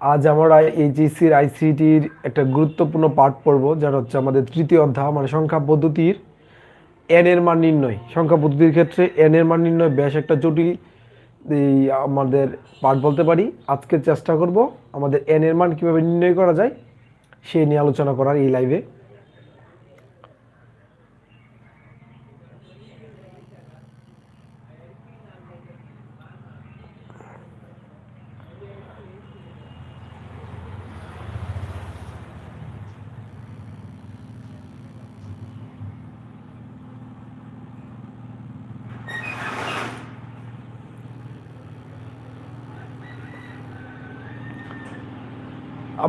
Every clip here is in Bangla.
আজ আমরা এইচএসির আইসিটির একটা গুরুত্বপূর্ণ পাঠ পড়ব, যার হচ্ছে আমাদের তৃতীয় অধ্যায় মানে সংখ্যা পদ্ধতির এন এর মান নির্ণয়। সংখ্যা পদ্ধতির ক্ষেত্রে এন এর মান নির্ণয় বেশ একটা জটিল, এই আমাদের পাঠ বলতে পারি। আজকে চেষ্টা করব আমাদের এন এর মান কীভাবে নির্ণয় করা যায় সেই নিয়ে আলোচনা করার এই লাইভে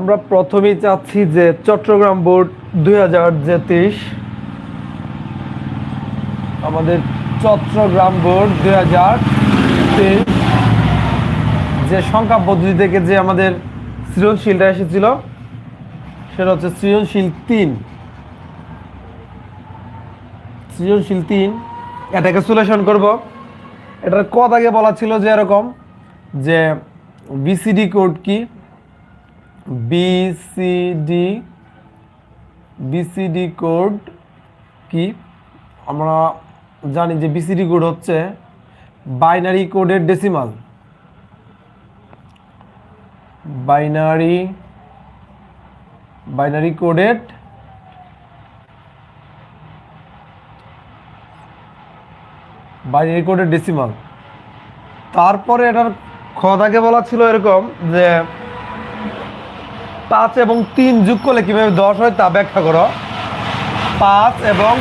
আমরা প্রথমেই চাচ্ছি যে চট্টগ্রাম বোর্ড দুই আমাদের চট্টগ্রাম বোর্ড দুই হাজার তেইশ, যে সংখ্যা পদ্ধতি থেকে যে আমাদের সৃজনশীলটা এসেছিল, সেটা হচ্ছে সৃজনশীল তিন। সৃজনশীল তিন, এটাকে সলিউশন করব। এটার কত আগে বলা ছিল যে এরকম, যে বিসিডি কোড কি? বিসিডি বিসিডি কোড কি? আমরা জানি যে বিসিডি কোড হচ্ছে বাইনারি কোডের ডেসিমাল বাইনারি বাইনারি কোডের বাইনারি কোডের ডেসিমাল তারপরে এটার খদাকে বলা ছিল এরকম যে পাঁচ এবং তিন যোগ করলে কীভাবে দশ হয় তা ব্যাখ্যা করো। পাঁচ এবং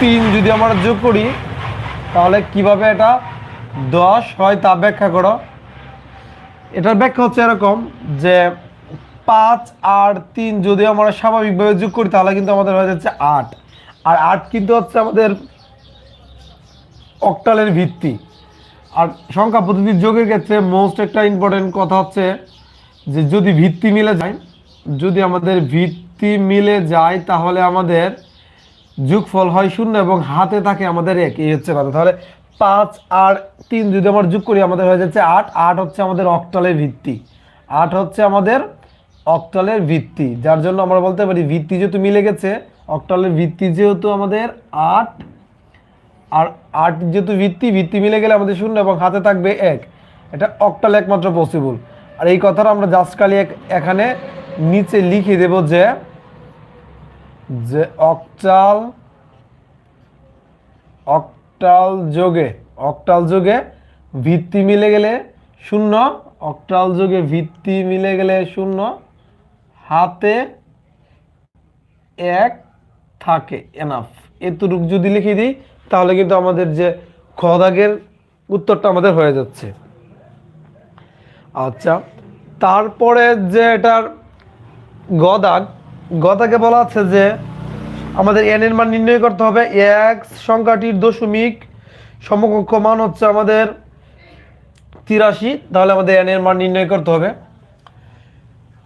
তিন যদি আমরা যোগ করি, তাহলে কীভাবে এটা দশ হয় তা ব্যাখ্যা করো। এটার ব্যাখ্যা হচ্ছে এরকম যে পাঁচ আর তিন যদি আমরা স্বাভাবিকভাবে যোগ করি, তাহলে কিন্তু আমাদের হয়ে যাচ্ছে আট। আর আট কিন্তু হচ্ছে আমাদের অক্টালের ভিত্তি। আর সংখ্যা পদ্ধতির যোগের ক্ষেত্রে মোস্ট একটা ইম্পর্টেন্ট কথা হচ্ছে যে যদি ভিত্তি মিলে যায় যদি আমাদের ভিত্তি মিলে যায়, তাহলে আমাদের যোগফল হয় শূন্য এবং হাতে থাকে আমাদের এক। এই হচ্ছে কথা। তাহলে পাঁচ আর তিন যদি আমরা যোগ করি, আমাদের হয়ে যাচ্ছে আট। আট হচ্ছে আমাদের অক্টালের ভিত্তি। আট হচ্ছে আমাদের অক্টালের ভিত্তি। যার জন্য আমরা বলতে পারি, ভিত্তি যেহেতু মিলে গেছে, অক্টালের ভিত্তি যেহেতু আমাদের আট, আর আট যেহেতু ভিত্তি ভিত্তি মিলে গেলে আমাদের শূন্য এবং হাতে থাকবে এক। এটা অক্টাল একমাত্র পসিবল আর এই কথাটা আমরা জাস্ট এক- এখানে নিচে লিখে দেব যে যে অক্টাল অক্টাল যোগে অক্টাল যোগে ভিত্তি মিলে গেলে শূন্য, অক্টাল যোগে ভিত্তি মিলে গেলে শূন্য, হাতে এক থাকে এনাফ এতটুকু যদি লিখে দিই, তাহলে কিন্তু আমাদের যে খদাগের উত্তরটা আমাদের হয়ে যাচ্ছে। আচ্ছা তারপরে যে এটার গদাগ। গদাকে বলা আছে যে আমাদের এন এর মান নির্ণয় করতে হবে। এক সংখ্যাটির দশমিক সমকক্ষ মান হচ্ছে আমাদের তিরাশি। তাহলে আমাদের এন এর মান নির্ণয় করতে হবে।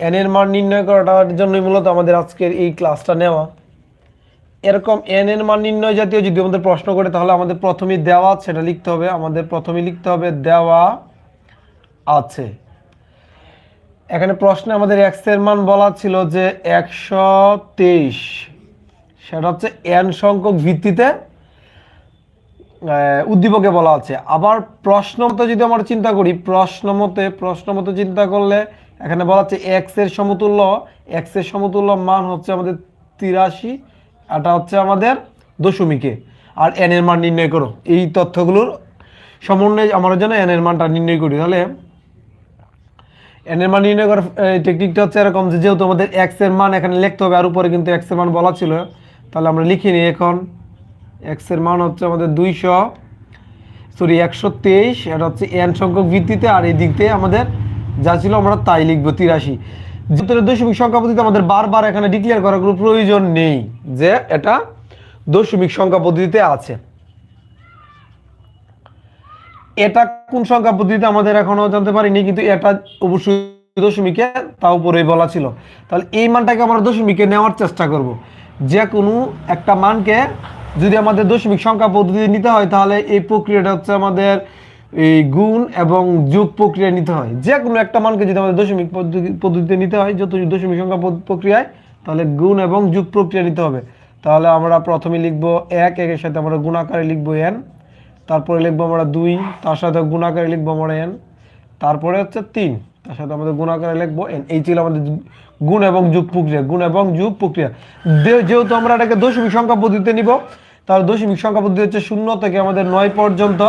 এন এর মান নির্ণয় করাটার জন্যই মূলত আমাদের আজকের এই ক্লাসটা নেওয়া। এরকম এন এর মান নির্ণয় জাতীয় যদি আমাদের প্রশ্ন করে, তাহলে আমাদের প্রথমেই দেওয়া সেটা লিখতে হবে। আমাদের প্রথমেই লিখতে হবে দেওয়া আছে। এখানে প্রশ্নে আমাদের এক্সের মান বলা ছিল যে একশো তেইশ। সেটা হচ্ছে এন সংখ্যক ভিত্তিতে উদ্দীপকে বলা আছে। আবার প্রশ্ন মতো যদি আমরা চিন্তা করি প্রশ্ন মতে প্রশ্ন মতো চিন্তা করলে এখানে বলা হচ্ছে এক্সের সমতুল্য। এক্সের সমতুল্য মান হচ্ছে আমাদের তিরাশি, এটা হচ্ছে আমাদের দশমিকে। আর এন এর মান নির্ণয় করো। এই তথ্যগুলোর সমন্বয়ে আমরা যেন এন এর মানটা নির্ণয় করি। তাহলে এন এর মান নির্ণয় করার টেকনিকটা হচ্ছে এরকম যে যেহেতু আমাদের এক্সের মান এখানে লিখতে হবে, আর উপরে কিন্তু এক্সের মান বলা ছিল, তাহলে আমরা লিখে নিই এখন। এক্সের মান হচ্ছে আমাদের দুইশো সরি একশো তেইশ, এটা হচ্ছে এন সংখ্যক ভিত্তিতে, আর এই দিক দিয়ে আমাদের যা ছিল আমরা তাই লিখব তিরাশি। যেহেতু দশমিক সংখ্যা পদ্ধতিতে আমাদের বারবার এখানে ডিক্লেয়ার করার কোনো প্রয়োজন নেই যে এটা দশমিক সংখ্যা পদ্ধতিতে আছে। এটা কোন সংখ্যা পদ্ধতিতে আমাদের এখনও জানতে পারিনি, কিন্তু এটা অবশ্যই দশমিকে তা উপরেই বলা ছিল। তাহলে এই মানটাকে আমরা দশমিকে নেওয়ার চেষ্টা করব। যে কোনো একটা মানকে যদি আমাদের দশমিক সংখ্যা পদ্ধতি নিতে হয়, তাহলে এই প্রক্রিয়াটা হচ্ছে আমাদের এই গুণ এবং যোগ প্রক্রিয়া নিতে হয়। যে কোনো একটা মানকে যদি আমাদের দশমিক পদ্ধতি- পদ্ধতিতে নিতে হয় যত দশমিক সংখ্যা প্রক্রিয়ায়, তাহলে গুণ এবং যোগ প্রক্রিয়া নিতে হবে। তাহলে আমরা প্রথমে লিখব এক, একের সাথে আমরা গুণাকারে লিখব এন তারপরে লিখব আমরা দুই, তার সাথে গুণাকারে লিখব আমরা এন তারপরে হচ্ছে তিন, তার সাথে আমাদের গুণাকারে লিখব এন এই ছিল আমাদের গুণ এবং যুগ প্রক্রিয়া, গুণ এবং যুগ প্রক্রিয়া। যেহেতু আমরা এটাকে দশমিক সংখ্যা পদ্ধতিতে নিব, তাহলে দশমিক সংখ্যা পদ্ধতি হচ্ছে শূন্য থেকে আমাদের নয় পর্যন্ত,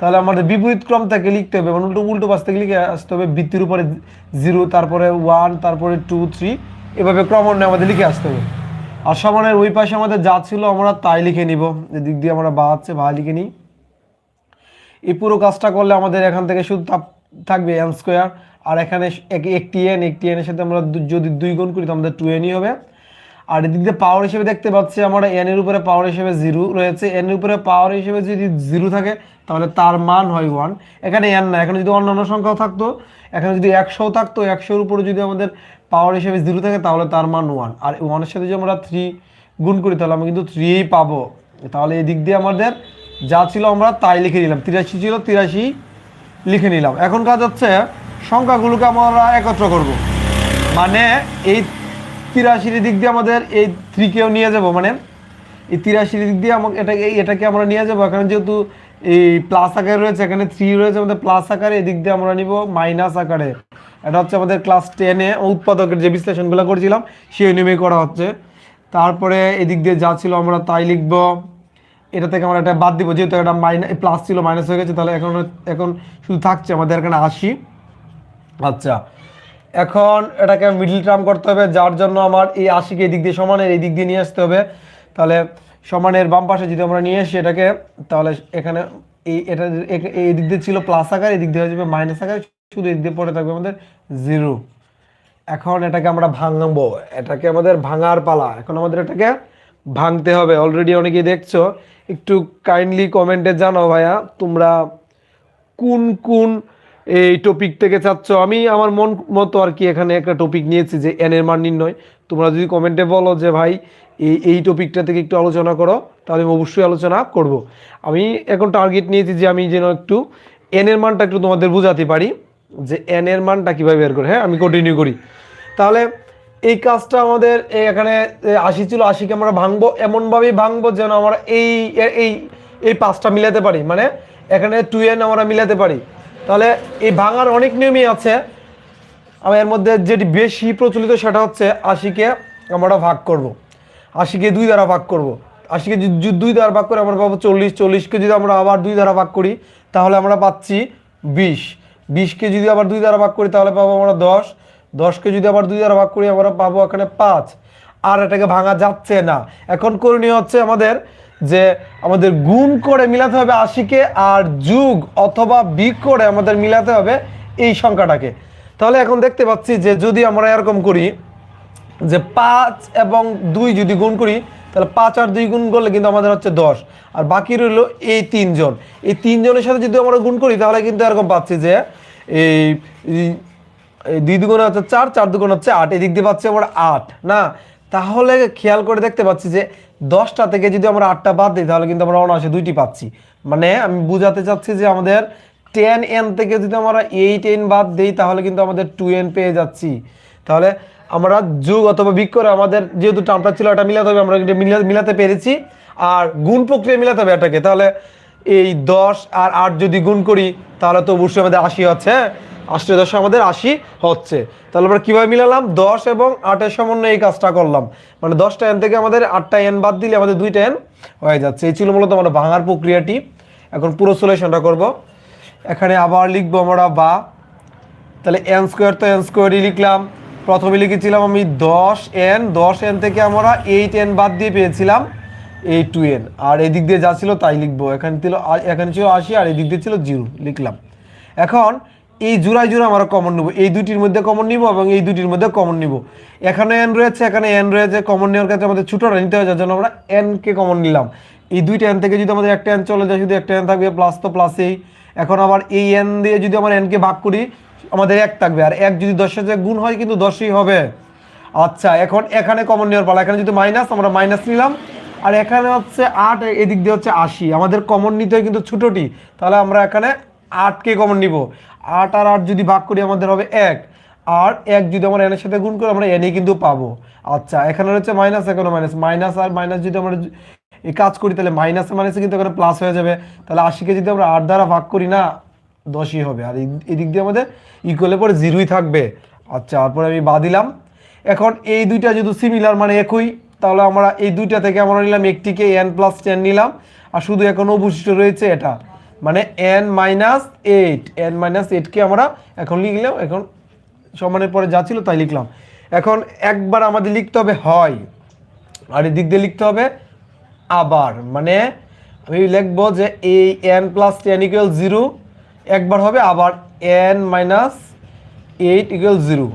তাহলে আমাদের বিপরীত ক্রম থেকে লিখতে হবে মানে উল্টো উল্টো পাশ থেকে লিখে আসতে হবে, বৃত্তির উপরে জিরো তারপরে ওয়ান তারপরে টু থ্রি এভাবে ক্রমান্বয়ে আমাদের লিখে আসতে হবে। আর সমানের ওই পাশে আমাদের যা ছিল আমরা তাই লিখে নিব, এদিক দিয়ে আমরা বা আছে ভা লিখে নিই। এই পুরো কাজটা করলে আমাদের এখান থেকে শুধু থাক- থাকবে এন স্কোয়ার আর এখানে এক- একটি এন একটি এনের সাথে আমরা যদি দুই গুণ করি, তো আমাদের টু এনই হবে। আর এদিক দিয়ে পাওয়ার হিসেবে দেখতে পাচ্ছি আমরা এন এর উপরে পাওয়ার হিসেবে জিরো রয়েছে। এন এর উপরে পাওয়ার হিসেবে যদি জিরো থাকে, তাহলে তার মান হয় ওয়ান এখানে এন না, এখানে যদি অন্যান্য সংখ্যাও থাকতো, এখানে যদি একশোও থাকতো, একশোর উপরে যদি আমাদের পাওয়ার হিসেবে জিরো থাকে, তাহলে তার মান ওয়ান আর ওয়ানের সাথে যদি আমরা থ্রি গুণ করি, তাহলে আমরা কিন্তু থ্রিই পাবো। তাহলে এদিক দিয়ে আমাদের যা ছিল আমরা তাই লিখে নিলাম। তিরাশি ছিল, তিরাশি লিখে নিলাম। এখন কাজ হচ্ছে, সংখ্যাগুলোকে আমরা একত্র করব। মানে এই তিরাশির দিক দিয়ে আমাদের এই থ্রিকেও নিয়ে যাব। মানে এই তিরাশির দিক দিয়ে আমাকে এটাকে এটাকে আমরা নিয়ে যাব। এখানে যেহেতু এই প্লাস আকারে রয়েছে, এখানে থ্রি রয়েছে, আমাদের প্লাস আকারে এদিক দিয়ে আমরা নিব মাইনাস আকারে। এটা হচ্ছে আমাদের ক্লাস টেনে উৎপাদকের যে বিশ্লেষণগুলো করেছিলাম, সেই নিয়মেই করা হচ্ছে। তারপরে এদিক দিয়ে যা ছিল আমরা তাই লিখব। এটা থেকে আমরা এটা বাদ দিব, যেহেতু একটা মাইনাস প্লাস ছিল মাইনাস হয়ে গেছে, তাহলে এখন এখন শুধু থাকছে আমাদের এখানে আশি। আচ্ছা এখন এটাকে মিডল টার্ম করতে হবে, যার জন্য আমার এই আশিকে এই দিক দিয়ে সমানের এই দিক দিয়ে নিয়ে আসতে হবে। তাহলে সমানের বাম পাশে যদি আমরা নিয়ে আসি এটাকে, তাহলে এখানে এই এটা এই দিক দিয়ে ছিল প্লাস আকার এই দিক দিয়ে হয়ে যাবে মাইনাস আকার, শুধু এই দিক দিয়ে পড়ে থাকবে আমাদের জিরো এখন এটাকে আমরা ভাঙবো, এটাকে আমাদের ভাঙার পালা। এখন আমাদের এটাকে ভাঙতে হবে। অলরেডি অনেকেই দেখছ, একটু কাইন্ডলি কমেন্টে জানাও ভাইয়া, তোমরা কোন কোন এই টপিক থেকে চাচ্ছ? আমি আমার মন মতো আর কি এখানে একটা টপিক নিয়েছি যে এন এর মান নির্ণয়। তোমরা যদি কমেন্টে বলো যে ভাই, এই এই টপিকটা থেকে একটু আলোচনা করো, তাহলে আমি অবশ্যই আলোচনা করব। আমি এখন টার্গেট নিয়েছি যে আমি যেন একটু এন এর মানটা একটু তোমাদের বোঝাতে পারি, যে এন এর মানটা কীভাবে বের করে। হ্যাঁ আমি কন্টিনিউ করি। তাহলে এই কাজটা আমাদের এখানে আশি ছিল, আশিকে আমরা ভাঙবো, এমনভাবেই ভাঙবো যেন আমরা এই এই এই পাঁচটা মিলাতে পারি। মানে এখানে টু এন আমরা মিলাতে পারি। তাহলে এই ভাঙার অনেক নিয়মই আছে। আমি এর মধ্যে যেটি বেশি প্রচলিত সেটা হচ্ছে আশিকে আমরা ভাগ করব। আশিকে দুই দ্বারা ভাগ করব। আশিকে দুই দ্বারা ভাগ করে আমরা পাবো চল্লিশ। চল্লিশকে যদি আমরা আবার দুই দ্বারা ভাগ করি, তাহলে আমরা পাচ্ছি বিশ। বিশকে যদি আবার দুই দ্বারা ভাগ করি, তাহলে পাবো আমরা দশ। দশকে যদি আবার দুই দ্বারা ভাগ করি, আমরা পাবো এখানে পাঁচ। আর এটাকে ভাঙা যাচ্ছে না। এখন করণীয় হচ্ছে আমাদের যে আমাদের গুণ করে মিলাতে হবে আশিকে আর যুগ অথবা বিগ করে আমাদের মিলাতে হবে এই সংখ্যাটাকে। তাহলে এখন দেখতে পাচ্ছি যে যদি আমরা এরকম করি যে পাঁচ এবং দুই যদি গুণ করি, তাহলে পাঁচ আর দুই গুণ করলে কিন্তু আমাদের হচ্ছে দশ। আর বাকি রইল এই তিনজন। এই তিনজনের সাথে যদি আমরা গুণ করি, তাহলে কিন্তু এরকম পাচ্ছি যে এই দুই দুগুণ হচ্ছে চার চার দুগুণ হচ্ছে আট, এদিক দিয়ে পাচ্ছি আমরা আট, না? তাহলে খেয়াল করে দেখতে পাচ্ছি যে দশটা থেকে যদি আমরা আটটা বাদ দিই, তাহলে কিন্তু আমরা অনায়াসে দুইটি পাচ্ছি। মানে আমি বুঝাতে চাচ্ছি যে আমাদের টেন এন থেকে যদি আমরা এইট এন বাদ দিই, তাহলে কিন্তু আমাদের টু এন পেয়ে যাচ্ছি। তাহলে আমরা যুগ অথবা বিক করে আমাদের যেহেতু টার্মটা ছিল এটা মিলাতে হবে, আমরা মিলাতে পেরেছি। আর গুণ প্রক্রিয়া মিলাতে হবে এটাকে, তাহলে এই দশ আর আট যদি গুণ করি, তাহলে তো অবশ্যই আমাদের আশি হচ্ছে হ্যাঁ? আশি দশ আমাদের আশি হচ্ছে। তাহলে আমরা কীভাবে মিলালাম? দশ এবং আটের সমন্বয়ে এই কাজটা করলাম। মানে দশটা এন থেকে আমাদের আটটা এন বাদ দিলে আমাদের দুইটা এন হয়ে যাচ্ছে। এই ছিল মূলত আমরা ভাঙার প্রক্রিয়াটি। এখন পুরো সলিউশনটা করব। এখানে আবার লিখব আমরা বা। তাহলে এন স্কোয়ার তো এন স্কোয়ারই লিখলাম। প্রথমে লিখেছিলাম আমি দশ এন দশ এন থেকে আমরা এইট এন বাদ দিয়ে পেয়েছিলাম এই টু এন আর এদিক দিয়ে যা ছিল তাই লিখব। এখানে ছিল এখানে ছিল আশি আর এদিক দিয়ে ছিল জিরো লিখলাম। এখন এই জোড়ায় জোড়া আমরা কমন নিব। এই দুটির মধ্যে কমন নিব এবং এই দুটির মধ্যে কমন নিব। এখানে এন রয়েছে, এখানে এন রয়েছে। কমন নেওয়ার ক্ষেত্রে আমাদের ছোটোটা নিতে হয়, যার জন্য আমরা এনকে কমন নিলাম। এই দুইটা এন থেকে যদি আমাদের একটা এন চলে যায়, শুধু একটা এন থাকবে প্লাস তো প্লাসেই এখন আবার এই এন দিয়ে যদি আমরা এনকে ভাগ করি, আমাদের এক থাকবে। আর এক যদি দশের সাথে গুণ হয়, কিন্তু দশই হবে। আচ্ছা এখন এখানে কমন নেওয়ার পালা। এখানে যদি মাইনাস আমরা মাইনাস নিলাম। আর এখানে হচ্ছে আট, এদিক দিয়ে হচ্ছে আশি। আমাদের কমন নিতে হয় কিন্তু ছোটোটি। তাহলে আমরা এখানে আটকে কমন নিব। আট আর আট যদি ভাগ করি আমাদের হবে এক। আর এক যদি আমরা এনের সাথে গুণ করি, আমরা এনেই কিন্তু পাবো। আচ্ছা এখানে হচ্ছে মাইনাস এখানে মাইনাস মাইনাস আর মাইনাস যদি আমরা এই কাজ করি, তাহলে মাইনাস মাইনাসে কিন্তু এখানে প্লাস হয়ে যাবে। তাহলে আশিকে যদি আমরা আট দ্বারা ভাগ করি না, দশই হবে। আর এদিক দিয়ে আমাদের ইকুয়ালে পরে জিরোই থাকবে। আচ্ছা তারপরে আমি বা দিলাম। এখন এই দুইটা যদি সিমিলার মানে একই, তাহলে আমরা এই দুইটা থেকে আমরা নিলাম একটিকে এন প্লাস টেন নিলাম। আর শুধু এখন অবশিষ্ট রয়েছে এটা। মানে N minus eight N minus এইটকে আমরা এখন লিখলাম, এখন সমানের পরে যা ছিল তাই লিখলাম। এখন একবার আমাদের লিখতে হবে হয়, আর এদিক দিয়ে লিখতে হবে আবার মানে আমি লিখব যে এই N plus ten equal zero একবার হবে আবার N minus eight equal zero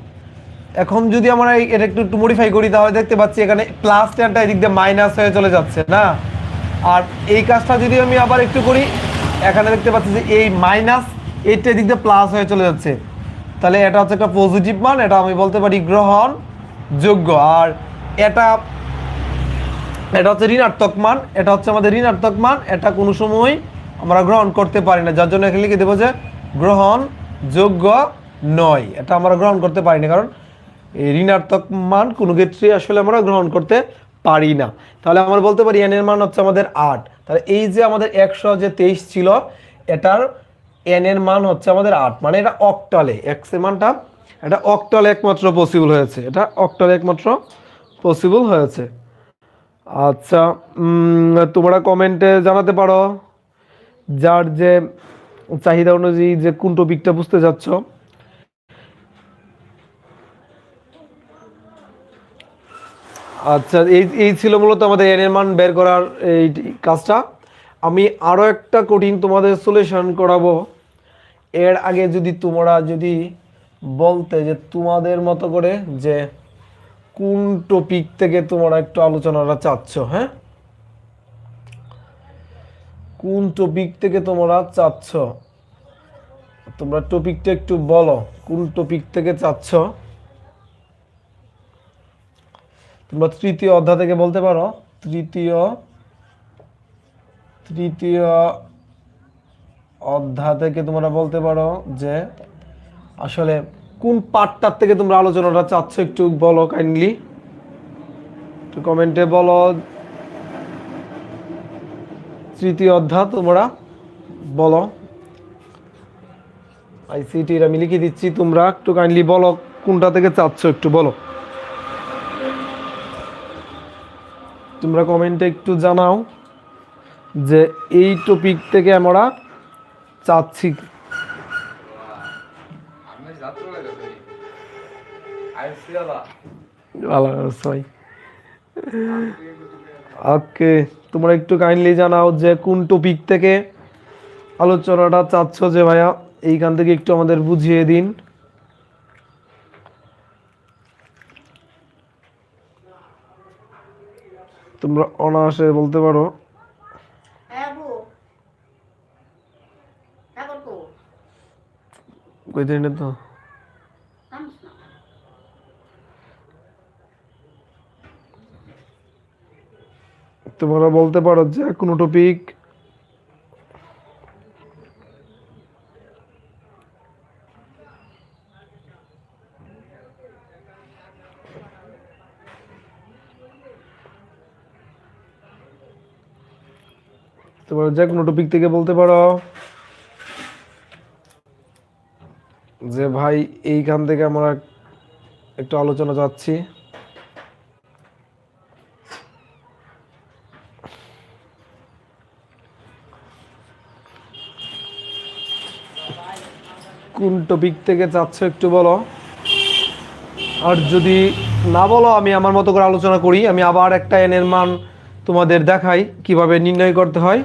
এখন যদি আমরা এটা একটু একটু মডিফাই করি, তাহলে দেখতে পাচ্ছি এখানে প্লাস টেনটা এদিক দিয়ে মাইনাস হয়ে চলে যাচ্ছে, না? আর এই কাজটা যদি আমি আবার একটু করি এখানে দেখতে পাচ্ছি যে এই মাইনাস এইটটা এদিক দিয়ে প্লাস হয়ে চলে যাচ্ছে। তাহলে এটা হচ্ছে একটা পজিটিভ মান, এটা আমি বলতে পারি গ্রহণ যোগ্য। আর এটা এটা হচ্ছে ঋণাত্মক মান, এটা হচ্ছে আমাদের ঋণাত্মক মান, এটা কোনো সময় আমরা গ্রহণ করতে পারি না। যার জন্য এখানে লিখে দেবো যে গ্রহণ যোগ্য নয়। এটা আমরা গ্রহণ করতে পারি না কারণ এই ঋণাত্মক মান কোনো ক্ষেত্রে আসলে আমরা গ্রহণ করতে পারি না। তাহলে আমরা বলতে পারি এন এর মান হচ্ছে আমাদের আট। তাহলে এই যে আমাদের একশো যে তেইশ ছিল, এটার এন এর মান হচ্ছে আমাদের আট। মানে এটা অক্টালে এক্সের মানটা, এটা অক্টালে একমাত্র পসিবল হয়েছে। এটা অক্টালে একমাত্র পসিবল হয়েছে। আচ্ছা তোমরা কমেন্টে জানাতে পারো। যার যে চাহিদা অনুযায়ী যে কোন টপিকটা বুঝতে যাচ্ছ আচ্ছা এই এই ছিল মূলত আমাদের এর মান বের করার এই কাজটা। আমি আরও একটা কঠিন তোমাদের সলিউশন করাবো। এর আগে যদি তোমরা যদি বলতে যে তোমাদের মতো করে যে কোন টপিক থেকে তোমরা একটু আলোচনাটা চাচ্ছ হ্যাঁ? কোন টপিক থেকে তোমরা চাচ্ছ? তোমরা টপিকটা একটু বলো, কোন টপিক থেকে চাচ্ছ? তোমরা তৃতীয় অধ্যায় থেকে বলতে পারো, তৃতীয় তৃতীয় অধ্যায় থেকে তোমরা বলতে পারো যে আসলে কোন পার্টটার থেকে তোমরা আলোচনাটা চাচ্ছ একটু বলো কাইন্ডলি একটু কমেন্টে বলো। তৃতীয় অধ্যায় তোমরা বলো। আইসিটির আমি লিখে দিচ্ছি, তোমরা একটু কাইন্ডলি বলো কোনটা থেকে চাচ্ছ একটু বলো। তোমরা কমেন্টে একটু জানাও যে এই টপিক থেকে আমরা চাচ্ছি। ওকে তোমরা একটু কাইন্ডলি জানাও যে কোন টপিক থেকে আলোচনাটা চাচ্ছ যে ভাইয়া, এইখান থেকে একটু আমাদের বুঝিয়ে দিন। তোমরা অনায়াসে বলতে পারো। হ্যাঁ কই দিন তো? তোমরা বলতে পারো যে কোনো টপিক যে কোনো টপিক থেকে বলতে পারো? যে ভাই, এইখান থেকে আমরা একটু আলোচনা যাচ্ছি কোন টপিক থেকে চাচ্ছ একটু বলো? আর যদি না বলো, আমি আমার মতো করে আলোচনা করি, আমি আবার একটা এনের মান তোমাদের দেখাই, কীভাবে নির্ণয় করতে হয়।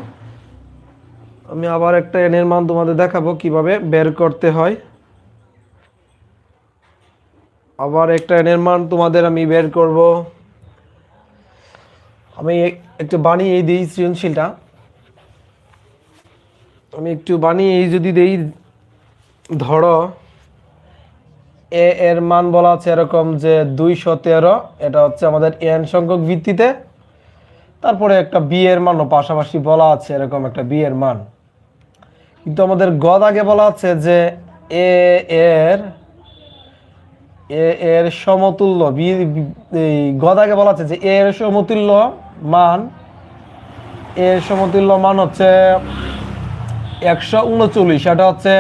আমি আবার একটা এনের মান তোমাদের দেখাবো কীভাবে বের করতে হয়। আবার একটা এনের মান তোমাদের আমি বের করব। আমি একটু বানিয়ে দিই সৃজনশীলটা। আমি একটু বানিয়ে যদি দেই, ধরো, এ এর মান বলা আছে এরকম যে দুইশো তেরো, এটা হচ্ছে আমাদের এন সংখ্যক ভিত্তিতে। তারপরে একটা বি এর মানও পাশাপাশি বলা আছে এরকম একটা বি এর মান। কিন্তু আমাদের গদ আগে বলা আছে যে এ এর এ এর সমতুল্য গদ আগে বলা আছে যে এর সমতুল্য মান এর সমতুল্য মান হচ্ছে একশো উনচল্লিশ এটা হচ্ছে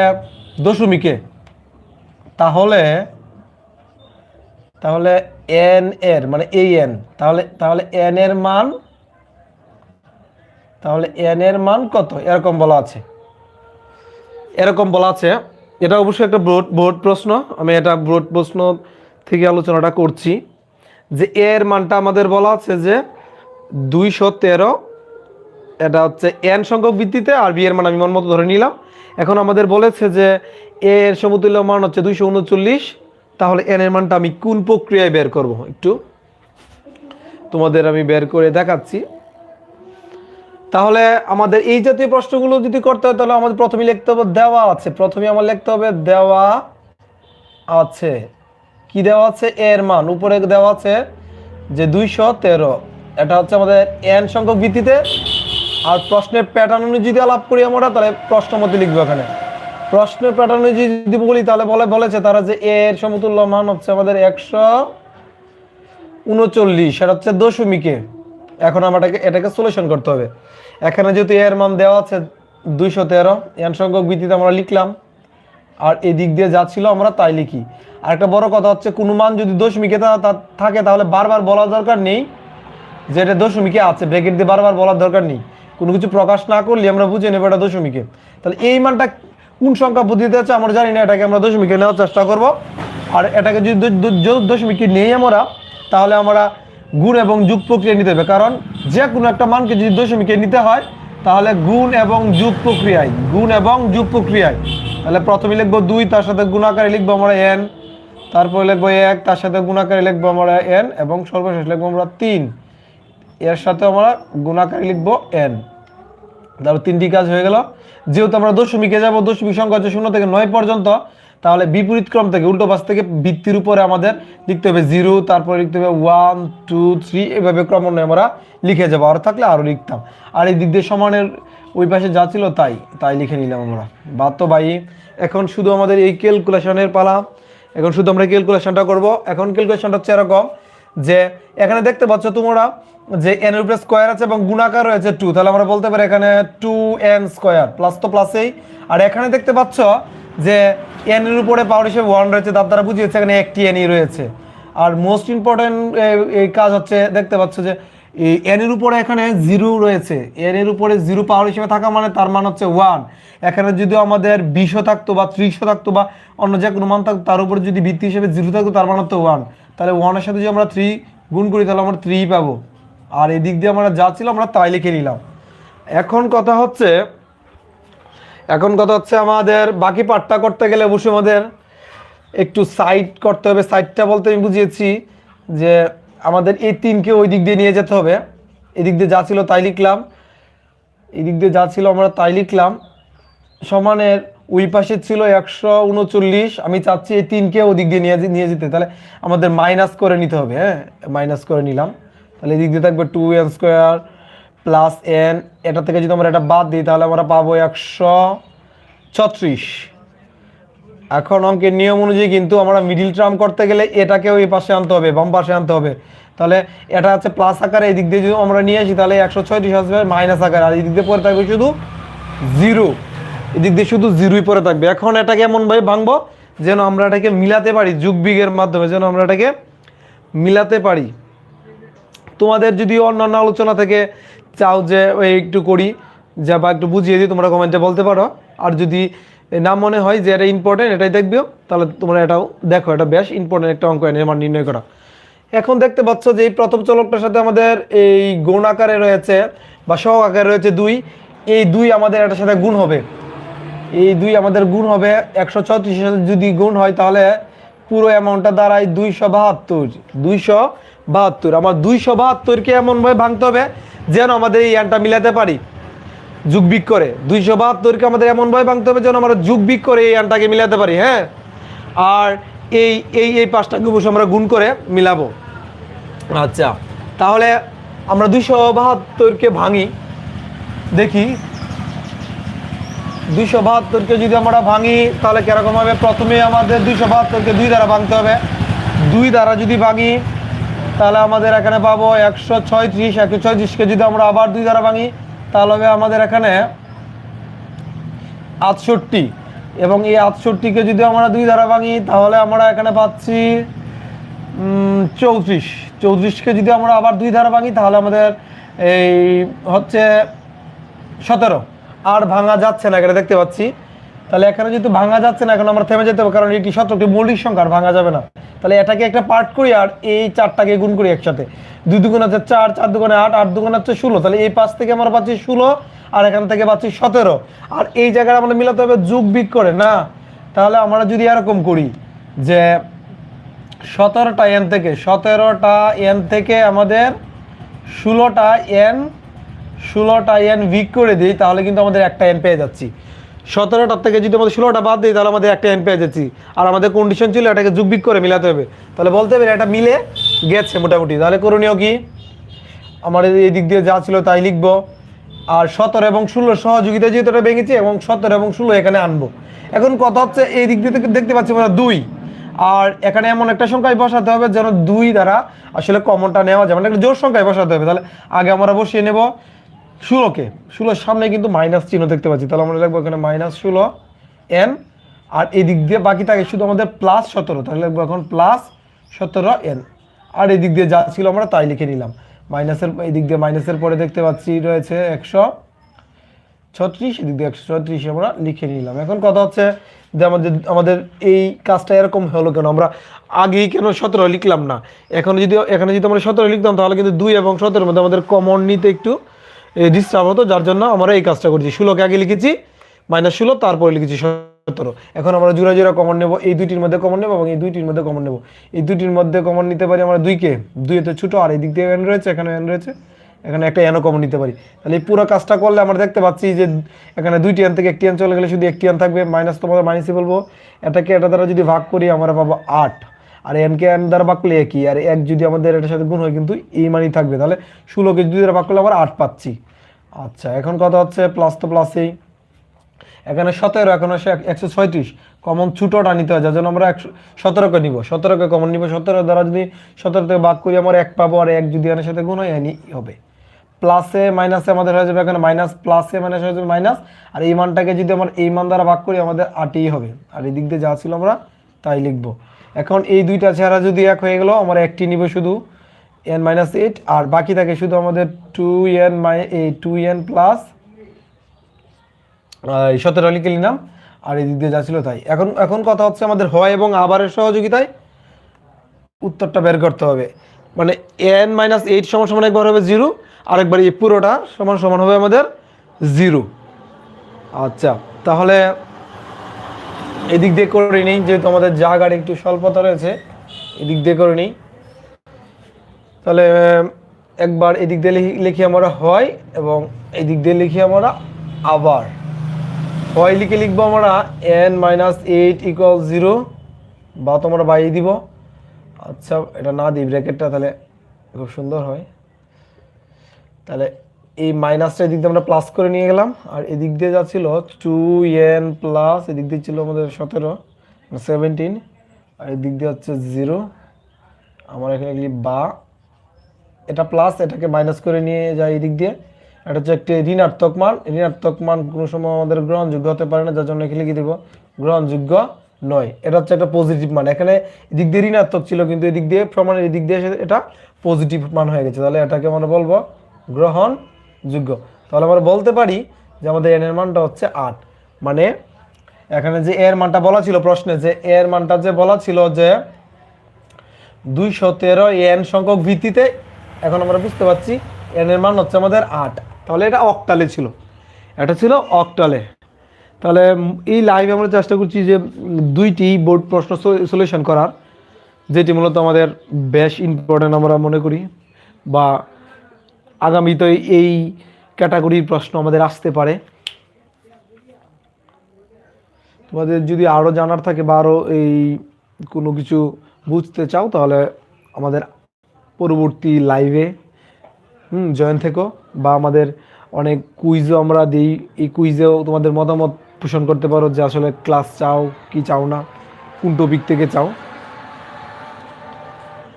দশমিকে। তাহলে তাহলে এন এর মানে এই এন, তাহলে তাহলে এন এর মান, তাহলে এন এর মান কত? এরকম বলা আছে। এরকম বলা আছে। এটা অবশ্যই একটা ব্রড, বোর্ড প্রশ্ন। আমি এটা ব্রড প্রশ্ন থেকে আলোচনাটা করছি। যে এর মানটা আমাদের বলা আছে যে দুইশো তেরো, এটা হচ্ছে এন সংখ্যক ভিত্তিতে, আর বি এর মান আমি মন মতো ধরে নিলাম। এখন আমাদের বলেছে যে এ এর সমতুল্য মান হচ্ছে দুইশো উনচল্লিশ, তাহলে এন এর মানটা আমি কোন প্রক্রিয়ায় বের করব? একটু তোমাদের আমি বের করে দেখাচ্ছি। তাহলে আমাদের এই জাতীয় প্রশ্নগুলো যদি করতে হয়, তাহলে আমাদের প্রথমে লিখতে হবে, দেওয়া আছে। প্রথমে আমার লিখতে হবে, দেওয়া আছে। কি দেওয়া আছে? এর মান। উপরে দেওয়া আছে যে দুইশো তেরো। এটা হচ্ছে আমাদের এন সংখ্যক ভিত্তিতে। আর প্রশ্নের প্যাটার্ন অনুযায়ী যদি আলাপ করি আমরা, তাহলে প্রশ্ন মতে লিখব এখানে। প্রশ্নের প্যাটার্ন অনুযায়ী যদি বলি, তাহলে বলে, বলেছে তারা যে এর সমতুল্য মান হচ্ছে আমাদের একশো উনচল্লিশ। সেটা হচ্ছে দশমিকে। এখন আমাটাকে, এটাকে সলিউশন করতে হবে। এখানে যেহেতু এর মান দেওয়া আছে দুইশো তেরো, এন সংখ্যক ভিত্তিতে আমরা লিখলাম। আর এদিক দিয়ে যা ছিল আমরা তাই লিখি। আর একটা বড় কথা হচ্ছে, কোনো মান যদি দশমিকে থাকে তাহলে বারবার বলার দরকার নেই যে এটা দশমিকে আছে, ব্র্যাকেট দিয়ে বারবার বলার দরকার নেই। কোনো কিছু প্রকাশ না করলে আমরা বুঝে নেব এটা দশমিকে। তাহলে এই মানটা কোন সংখ্যা বুদ্ধিতে আছে আমরা জানি না, এটাকে আমরা দশমিকে নেওয়ার চেষ্টা করব। আর এটাকে যদি দশমিকে নেই আমরা, তাহলে আমরা গুণ এবং যুগ প্রক্রিয়া নিতে হবে। কারণ যে কোনো একটা মানকে যদি দশমিকে নিতে হয়, তাহলে গুণ এবং যুগ প্রক্রিয়ায়, গুণ এবং যুগ প্রক্রিয়ায়। তাহলে প্রথমে লিখব দুই, তার সাথে গুণাকারে লিখব আমরা এন তারপরে লিখব এক, তার সাথে গুণাকারে লিখব আমরা এন এবং সর্বশেষ লিখব আমরা তিন। এর সাথে আমরা গুণাকারে লিখব এন তারপর তিনটি কাজ হয়ে গেল। যেহেতু আমরা দশমিকে যাব, দশমিক সংখ্যা হচ্ছে শূন্য থেকে নয় পর্যন্ত তাহলে বিপরীত ক্রম থেকে, উল্টো পাশ থেকে ভিত্তির উপরে আমাদের লিখতে হবে জিরো, তারপরে লিখতে হবে ওয়ান, টু, থ্রি, এভাবে ক্রমান্বয়ে আমরা লিখে যাব। আর থাকলে আরও লিখতাম। আর এই দিক দিয়ে সমানের ওই পাশে যা ছিল তাই তাই লিখে নিলাম আমরা। বাদ তো ভাই এখন শুধু আমাদের এই ক্যালকুলেশনের পালা। এখন শুধু আমরা ক্যালকুলেশনটা করব। এখন ক্যালকুলেশনটা হচ্ছে এরকম যে, এখানে দেখতে পাচ্ছ তোমরা যে এন এর উপরে স্কোয়ার আছে এবং গুণাকার রয়েছে টু তাহলে আমরা বলতে পারি এখানে টু এন স্কোয়ার প্লাস তো প্লাসেই আর এখানে দেখতে পাচ্ছ যে এন এর উপরে পাওয়ার হিসেবে ওয়ান রয়েছে, তার দ্বারা বুঝিয়েছে এখানে একটি এনই রয়েছে। আর মোস্ট ইম্পর্টেন্ট এই কাজ হচ্ছে, দেখতে পাচ্ছ যে, এই এন এর উপরে এখানে জিরো রয়েছে। এন এর উপরে জিরো পাওয়ার হিসেবে থাকা মানে তার মান হচ্ছে ওয়ান এখানে যদি আমাদের বিশও থাকতো বা ত্রিশও থাকতো বা অন্য যে কোনো মান থাকতো, তার উপরে যদি ভিত্তি হিসেবে জিরো থাকতো, তার মান হচ্ছে ওয়ান তাহলে ওয়ানের সাথে যদি আমরা থ্রি গুণ করি, তাহলে আমরা থ্রি পাবো। আর এদিক দিয়ে আমরা যা ছিল আমরা তাই লিখে নিলাম। এখন কথা হচ্ছে এখন কথা হচ্ছে আমাদের বাকি পার্টটা করতে গেলে অবশ্যই আমাদের একটু সাইড করতে হবে। সাইডটা বলতে আমি বুঝিয়েছি যে আমাদের এই তিনকে ওই দিক দিয়ে নিয়ে যেতে হবে। এদিক দিয়ে যা ছিল তাই লিখলাম। এদিক দিয়ে যা ছিল আমরা তাই লিখলাম। সমানের ওই পাশে ছিল একশো উনচল্লিশ। আমি চাচ্ছি এই তিনকে ওদিক দিয়ে নিয়ে নিয়ে যেতে। তাহলে আমাদের মাইনাস করে নিতে হবে হ্যাঁ? মাইনাস করে নিলাম। তাহলে এদিক দিয়ে থাকবে two N square plus N, এটা থেকে যদি আমরা এটা বাদ দিই, তাহলে আমরা পাবো একশো ছত্রিশ। এখন অঙ্কের নিয়ম অনুযায়ী কিন্তু আমরা মিডিল টার্ম করতে গেলে এটাকেও এই পাশে আনতে হবে, বাম পাশে আনতে হবে। তাহলে এটা হচ্ছে প্লাস আকারে, এই দিক দিয়ে যদি আমরা নিয়ে আসি, তাহলে একশো ছয়ত্রিশ আসবে মাইনাস আকারে, আর এই দিক দিয়ে পরে থাকবে শুধু জিরো এদিক দিয়ে শুধু জিরোই পরে থাকবে। এখন এটাকে এমনভাবে ভাঙবো, যেন আমরা এটাকে মিলাতে পারি যুগ বিগের মাধ্যমে যেন আমরা এটাকে মিলাতে পারি। তোমাদের যদি অন্যান্য আলোচনা থেকে চাও যে ওই একটু করি, যা বা একটু বুঝিয়ে দিই, তোমরা কমেন্টে বলতে পারো। আর যদি না মনে হয় যে, এটা ইম্পর্টেন্ট এটাই দেখবেও, তাহলে তোমরা এটাও দেখো, এটা বেশ ইম্পর্টেন্ট একটা অঙ্ক এনে আমার নির্ণয় করা। এখন দেখতে পাচ্ছ যে, এই প্রথম চলকটার সাথে আমাদের এই গুণ আকারে রয়েছে, বা সহ আকারে রয়েছে দুই। এই দুই আমাদের এটার সাথে গুণ হবে। এই দুই আমাদের গুণ হবে একশো ছত্রিশের সাথে যদি গুণ হয়, তাহলে পুরো অ্যামাউন্টটা দাঁড়ায় দুইশো বাহাত্তর। দুইশো বাহাত্তর। আমার দুইশো বাহাত্তরকে এমনভাবে ভাঙতে হবে যেন আমাদের এই ইয়ানটা মিলাতে পারি। যুগ বিক করে। দুইশো বাহাত্তরকে আমাদের এমনভাবে ভাঙতে হবে যেন আমরা যুগ বিক করে এই ইয়ানটাকে মিলাতে পারি হ্যাঁ? আর এই এই এই পাঁচটাকে বসে আমরা গুণ করে মিলাবো। আচ্ছা তাহলে আমরা দুইশো বাহাত্তরকে ভাঙি। দেখি। দুইশো বাহাত্তরকে যদি আমরা ভাঙি, তাহলে কীরকম হবে? প্রথমে আমাদের দুইশো বাহাত্তরকে দুই দ্বারা ভাঙতে হবে। দুই দ্বারা যদি ভাঙি তাহলে আমাদের এখানে পাবো একশো ছয়ত্রিশ, একশো ছয়ত্রিশকে যদি আমরা আবার দুই দ্বারা ভাঙি, তাহলে হবে আমাদের এখানে আটষট্টি। এবং এই আটষট্টিকে যদি আমরা দুই দ্বারা ভাঙি, তাহলে আমরা এখানে পাচ্ছি চৌত্রিশ। চৌত্রিশকে যদি আমরা আবার দুই ধারা ভাঙি, তাহলে আমাদের এই হচ্ছে সতেরো। আর ভাঙা যাচ্ছে না, এখানে দেখতে পাচ্ছি। তাহলে এখানে যেহেতু ভাঙা যাচ্ছে না, এখন আমরা থেমে যেতে হবে, কারণ এটি সতেরোটি মৌলিক সংখ্যা ভাঙা যাবে না। তাহলে এটাকে একটা পার্ট করি, আর এই চারটাকে গুণ করি একসাথে। দুই দুগুণ হচ্ছে চার চার দুগুণে আট আট দুগুণ হচ্ছে ষোলো। তাহলে এই পাঁচ থেকে আমরা পাচ্ছি ষোলো, আর এখান থেকে পাচ্ছি সতেরো। আর এই জায়গায় আমরা মিলাতে হবে যুগ বিগ করে, না? তাহলে আমরা যদি এরকম করি যে সতেরোটা এন থেকে, সতেরোটা এন থেকে আমাদের ষোলোটা এন ষোলোটা এন ভিক করে দিই, তাহলে কিন্তু আমাদের একটা এন পেয়ে যাচ্ছি। সতেরোটার থেকে যদি আমাদের ষোলোটা বাদ দিই, তাহলে আমাদের একটা এন পেয়ে যাচ্ছি আর আমাদের কন্ডিশন ছিল এটাকে যুগ বিক করে মিলাতে হবে। তাহলে বলতে হবে এটা মিলে গেছে মোটামুটি। তাহলে করণীয় কি? আমাদের এই- দিক দিয়ে যা ছিল তাই লিখব। আর সতেরো এবং ষোলো সহযোগিতা যেহেতু এটা ভেঙেছি, এবং সতেরো এবং ষোলো এখানে আনব। এখন কথা হচ্ছে এই দিক দিয়ে দেখতে পাচ্ছি আমরা দুই। আর এখানে এমন একটা সংখ্যায় বসাতে হবে যেন দুই দ্বারা আসলে কমনটা নেওয়া যাবে মানে একটা জোর সংখ্যায় বসাতে হবে। তাহলে আগে আমরা বসিয়ে নেব। ষোলোকে ষোলোর সামনে কিন্তু মাইনাস চিহ্ন দেখতে পাচ্ছি। তাহলে আমরা লিখব এখানে মাইনাস ষোলো এন আর এই দিক দিয়ে বাকি থাকে শুধু আমাদের প্লাস সতেরো, তাহলে লিখব এখন প্লাস সতেরো এন আর এই দিক দিয়ে যা ছিল আমরা তাই লিখে নিলাম। মাইনাসের এই দিক দিয়ে মাইনাসের পরে দেখতে পাচ্ছি রয়েছে একশো ছত্রিশ, এদিক দিয়ে একশো ছত্রিশ আমরা লিখে নিলাম। এখন কথা হচ্ছে যে আমাদের আমাদের এই কাজটা এরকম হলো কেন? আমরা আগেই কেন সতেরো লিখলাম না? এখন যদি, এখানে যদি আমরা সতেরো লিখতাম, তাহলে কিন্তু দুই এবং সতেরোর মধ্যে আমাদের কমন নিতে একটু ডিস্টার্ব হতো যার জন্য আমরা এই কাজটা করছি। ষোলোকে আগে লিখেছি, মাইনাস ষোলো, তারপরে লিখেছি সতেরো। এখন আমরা জোড়া জোড়া কমন নেব, এই দুইটির মধ্যে কমন নেব এবং এই দুইটির মধ্যে কমন নেব। এই দুইটির মধ্যে কমন নিতে পারি আমরা দুইকে। দুই তো ছোটো, আর এই দিক দিয়ে এন রয়েছে এখানে এন রয়েছে। এখানে একটা এনও কমন নিতে পারি। তাহলে এই পুরো কাজটা করলে আমরা দেখতে পাচ্ছি যে এখানে দুইটি এন থেকে একটি এন চলে গেলে শুধু একটি এন থাকবে। মাইনাস তোমাদের মাইনাসই বলব। এটাকে, এটা দ্বারা যদি ভাগ করি, আমরা পাবো আট। আর এনকে এন দ্বারা ভাগ একই আর এক যদি আমাদের এটার সাথে গুণ হয় কিন্তু এই মানই থাকবে। তাহলে ষোলোকে দুই দ্বারা ভাগ করলে আমরা আট পাচ্ছি। আচ্ছা এখন কথা হচ্ছে প্লাস তো প্লাসেই এখানে সতেরো, এখন আসে এক- একশো ছয়ত্রিশ। কমন ছুটোটা নিতে হয়, যার জন্য আমরা একশো সতেরোকে নিব। সতেরোকে কমন নিব। সতেরো দ্বারা যদি সতেরো থেকে ভাগ করি আমার এক পাবো, আর এক যদি এনের সাথে গুণ হয় এনই হবে। প্লাসে মাইনাসে আমাদের হয়ে যাবে এখানে মাইনাস প্লাসে মাইনাস হয়ে যাবে মাইনাস আর এই মানটাকে যদি আমরা এই মান দ্বারা ভাগ করি, আমাদের আটই হবে। আর এই দিক দিয়ে যা ছিল আমরা তাই লিখব। এখন এই দুইটা চেহারা যদি এক হয়ে গেল, আমরা একটি নিব শুধু এন মাইনাস এইট আর বাকি থাকে শুধু আমাদের টু এন মাই এই টু এন প্লাস সতেরো লিখে নিলাম, আর এই দিক দিয়ে যা ছিল তাই। এখন এখন কথা হচ্ছে আমাদের হয় এবং আবারের সহযোগিতায় উত্তরটা বের করতে হবে। মানে এন মাইনাস এইট সমান সমান একবার হবে জিরো আরেকবার এই পুরোটা সমান সমান হবে আমাদের জিরো আচ্ছা তাহলে এদিক দিয়ে করে নিই, যেহেতু আমাদের জায়গার একটু স্বল্পতা রয়েছে, এদিক দিয়ে করে নিই। তাহলে একবার এদিক দিয়ে লিখি- আমরা হয় এবং এদিক দিয়ে লিখি আমরা আবার। হয় লিখে লিখব আমরা N minus eight equal zero বা তোমরা বাইরে দিব। আচ্ছা এটা না দিই ব্র্যাকেটটা তাহলে খুব সুন্দর হয়। তাহলে এই মাইনাসটা এদিক দিয়ে আমরা প্লাস করে নিয়ে গেলাম, আর এদিক দিয়ে যা ছিল টু এন প্লাস এদিক দিয়ে ছিল আমাদের সতেরো সেভেন্টিন আর এদিক দিয়ে হচ্ছে জিরো আমার এখানে লিখি বা। এটা প্লাস এটাকে মাইনাস করে নিয়ে যায় এদিক দিয়ে। এটা হচ্ছে একটি ঋণাত্মক মান। ঋণাত্মক মান কোনো সময় আমাদের গ্রহণযোগ্য হতে পারে না, যার জন্য এখানে লিখে দিব গ্রহণযোগ্য নয়। এটা হচ্ছে একটা পজিটিভ মান। এখানে এদিক দিয়ে ঋণাত্মক ছিল, কিন্তু এদিক দিয়ে, প্রমাণের এদিক দিয়ে এটা পজিটিভ মান হয়ে গেছে। তাহলে এটাকে আমরা বলব গ্রহণযোগ্য তাহলে আমরা বলতে পারি যে আমাদের এন এর মানটা হচ্ছে আট। মানে এখানে যে এর মানটা বলা ছিল, প্রশ্নে যে এর মানটা যে বলা ছিল যে দুইশো তেরো এন সংখ্যক ভিত্তিতে, এখন আমরা বুঝতে পারছি এন এর মান হচ্ছে আমাদের আট। তাহলে এটা অক্টালে ছিল। এটা ছিল অক্টালে। তাহলে এই লাইভে আমরা চেষ্টা করছি যে দুইটি বোর্ড প্রশ্ন সলিউশন করার, যেটি মূলত আমাদের বেশ ইম্পর্টেন্ট আমরা মনে করি, বা আগামীতে এই ক্যাটাগরির প্রশ্ন আমাদের আসতে পারে। তোমাদের যদি আরও জানার থাকে বা আরও এই কোনো কিছু বুঝতে চাও, তাহলে আমাদের পরবর্তী লাইভে হুম জয়েন থেকো। বা আমাদের অনেক কুইজও আমরা দিই। এই কুইজেও তোমাদের মতামত পোষণ করতে পারো যে আসলে ক্লাস চাও কি চাও না, কোন টপিক থেকে চাও।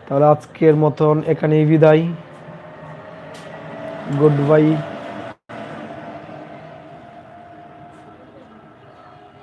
তাহলে আজকের মতন এখানেই বিদায়। Good bye